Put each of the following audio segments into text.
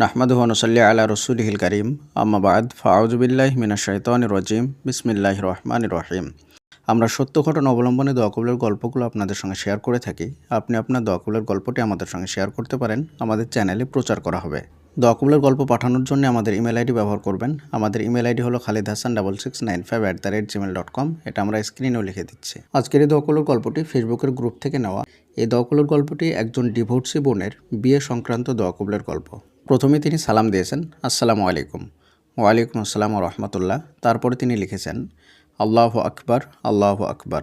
নাহমাদু নসল্লি আলা রসুলহিল করিম। আম্মাবাদ ফাউজুবিল্লাহ মিনা শৈতান রজিম। বিসমিল্লাহ রহমান রহিম। আমরা সত্য ঘটনা অবলম্বনে দোয়াকুলের গল্পগুলো আপনাদের সঙ্গে শেয়ার করে থাকি। আপনি আপনার দোয়াকুলের গল্পটি আমাদের সঙ্গে শেয়ার করতে পারেন। আমাদের চ্যানেলে প্রচার করা হবে। দোয়াকুলের গল্প পাঠানোর জন্য আমাদের ইমেল আইডি ব্যবহার করবেন। আমাদের ইমেল আইডি হলো Khalid Hasan double six nine five at the rate Gmail dot com এটা আমরা স্ক্রিনেও লিখে দিচ্ছি। আজকের এই দোয়াকুলের গল্পটি ফেসবুকের গ্রুপ থেকে নেওয়া। এই দোয়াকুলের গল্পটি একজন ডিভোর্সি বোনের বিয়ে সংক্রান্ত দোয়াকুলের গল্প। প্রথমে তিনি সালাম দিয়েছেন, আসসালামু আলাইকুম। ওয়ালাইকুম আসসালাম রহমতুল্লাহ। তারপরে তিনি লিখেছেন, আল্লাহ আকবার আল্লাহ আকবার।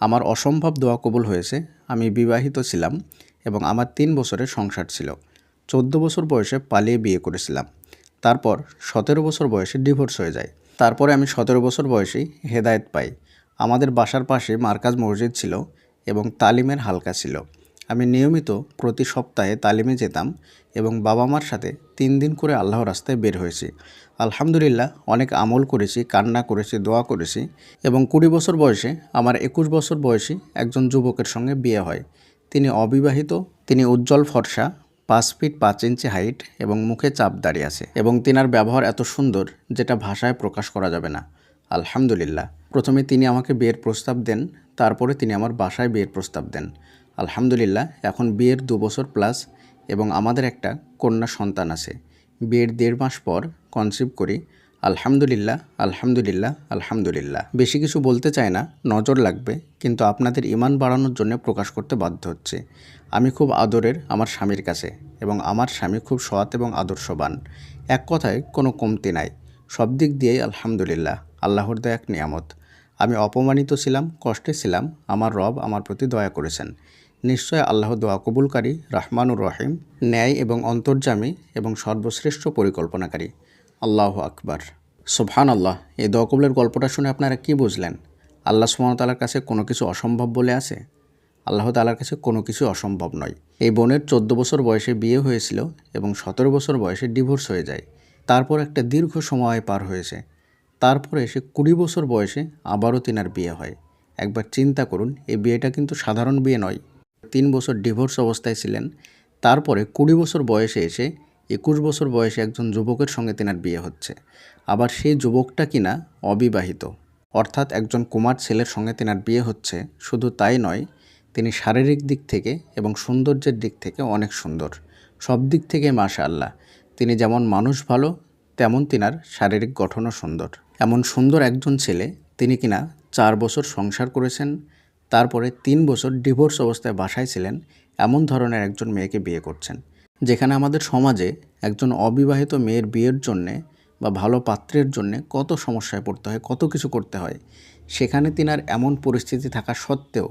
আমার অসম্ভব দোয়া কবুল হয়েছে। আমি বিবাহিত ছিলাম এবং আমার তিন বছরের সংসার ছিল। চোদ্দ বছর বয়সে পালিয়ে বিয়ে করেছিলাম। তারপর সতেরো বছর বয়সে ডিভোর্স হয়ে যায়। তারপরে আমি সতেরো বছর বয়সেই হেদায়েত পাই। আমাদের বাসার পাশে মার্কাজ মসজিদ ছিল এবং তালিমের হালকা ছিল। আমি নিয়মিত প্রতি সপ্তাহে তালিমে যেতাম এবং বাবা মার সাথে তিন দিন করে আল্লাহর রাস্তায় বের হয়েছি। আলহামদুলিল্লাহ, অনেক আমল করেছি, কান্না করেছি, দোয়া করেছি এবং কুড়ি বছর বয়সে, আমার একুশ বছর বয়সী একজন যুবকের সঙ্গে বিয়ে হয়। তিনি অবিবাহিত, তিনি উজ্জ্বল ফর্সা, পাঁচ ফিট পাঁচ ইঞ্চি হাইট এবং মুখে চাপ দাঁড়িয়ে আছে এবং তিনার ব্যবহার এত সুন্দর যেটা ভাষায় প্রকাশ করা যাবে না। আলহামদুলিল্লাহ, প্রথমে তিনি আমাকে বিয়ের প্রস্তাব দেন, তারপরে তিনি আমার বাসায় বিয়ের প্রস্তাব দেন। আলহামদুলিল্লাহ, এখন বিয়ের দু বছর প্লাস এবং আমাদের একটা কন্যা সন্তান আছে। বিয়ের দেড় মাস পর কনসিভ করি, আলহামদুলিল্লাহ আলহামদুলিল্লাহ আলহামদুলিল্লাহ। বেশি কিছু বলতে চাই না, নজর লাগবে, কিন্তু আপনাদের ইমান বাড়ানোর জন্য প্রকাশ করতে বাধ্য হচ্ছে। আমি খুব আদরের আমার স্বামীর কাছে এবং আমার স্বামী খুব সৎ এবং আদর্শবান। এক কথায় কোনো কমতি নাই। সব দিক দিয়েই আলহামদুলিল্লাহ, আল্লাহর দয়া এক নিয়ামত। আমি অপমানিত ছিলাম, কষ্টে ছিলাম, আমার রব আমার প্রতি দয়া করেছেন। নিশ্চয় আল্লাহ দোয়া কবুলকারী, রহমানুর রহিম, ন্যায় এবং অন্তর্জামী এবং সর্বশ্রেষ্ঠ পরিকল্পনাকারী। আল্লাহ আকবার। সুবহান আল্লাহ এই দোয়া কবুলের গল্পটা শুনে আপনারা কি বুঝলেন? আল্লাহ সুমতালার কাছে কোনো কিছু অসম্ভব বলে আছে? আল্লাহ তালার কাছে কোনো কিছু অসম্ভব নয়। এই বোনের চোদ্দ বছর বয়সে বিয়ে হয়েছিল এবং সতেরো বছর বয়সে ডিভোর্স হয়ে যায়। তারপর একটা দীর্ঘ সময় পার হয়েছে। তারপরে সে কুড়ি বছর বয়সে আবারও তিনার বিয়ে হয়। একবার চিন্তা করুন, এই বিয়েটা কিন্তু সাধারণ বিয়ে নয়। তিন বছর ডিভোর্স অবস্থায় ছিলেন। তারপরে কুড়ি বছর বয়সে এসে একুশ বছর বয়সে একজন যুবকের সঙ্গে তেনার বিয়ে হচ্ছে। আবার সেই যুবকটা কিনা অবিবাহিত। অর্থাৎ একজন কুমার ছেলের সঙ্গে তেনার বিয়ে হচ্ছে। শুধু তাই নয়, তিনি শারীরিক দিক থেকে এবং সৌন্দর্যের দিক থেকে অনেক সুন্দর। সব দিক থেকে মাশা আল্লাহ তিনি যেমন মানুষ ভালো, তেমন তিনার শারীরিক গঠনও সুন্দর। এমন সুন্দর একজন ছেলে তিনি কিনা চার বছর সংসার করেছেন তারপরে তিন বছর ডিভোর্স অবস্থায় বাসায় ছিলেন এমন ধরনের একজন মেয়েকে বিয়ে করছেন, যেখানে আমাদের সমাজে একজন অবিবাহিত মেয়ের বিয়ের জন্যে বা ভালো পাত্রের জন্যে কত সমস্যায় পড়তে হয়, কত কিছু করতে হয়, সেখানে তিনার এমন পরিস্থিতি থাকা সত্ত্বেও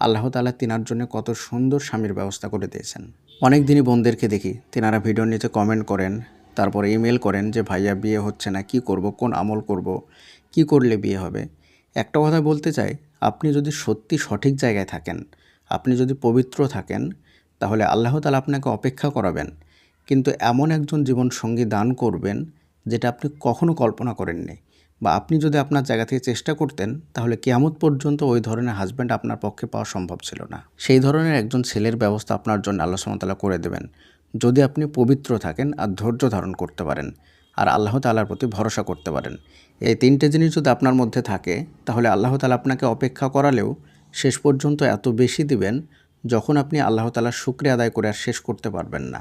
আল্লাহ তালা তিনার জন্য কত সুন্দর স্বামীর ব্যবস্থা করে দিয়েছেন। অনেক দিনই বোনদেরকে দেখি, তিনারা ভিডিওর নিচে কমেন্ট করেন, তারপরে ইমেল করেন যে, ভাইয়া, বিয়ে হচ্ছে না, কি করব, কোন আমল করব, কি করলে বিয়ে হবে? একটা কথা বলতে চাই আপনি যদি সত্যি সঠিক জায়গায় থাকেন, আপনি যদি পবিত্র থাকেন, তাহলে আল্লাহ তালা আপনাকে অপেক্ষা করাবেন। কিন্তু এমন একজন জীবন সঙ্গী দান করবেন, যেটা আপনি কখনো কল্পনা করেননি বা আপনি যদি আপনার জায়গা থেকে চেষ্টা করতেন, তাহলে কেয়ামত পর্যন্ত ওই ধরনের হাজব্যান্ড আপনার পক্ষে পাওয়া সম্ভব ছিল না। সেই ধরনের একজন ছেলের ব্যবস্থা আপনার জন্য আল্লাহ সামতালা করে দেবেন। যদি আপনি পবিত্র থাকেন আর ধৈর্য ধারণ করতে পারেন আর আল্লাহ তালার প্রতি ভরসা করতে পারেন। এই তিনটে জিনিস যদি আপনার মধ্যে থাকে, তাহলে আল্লাহ তালা আপনাকে অপেক্ষা করালেও শেষ পর্যন্ত এত বেশি দিবেন যখন আপনি আল্লাহ তালার শুক্রিয়া আদায় করে আর শেষ করতে পারবেন না।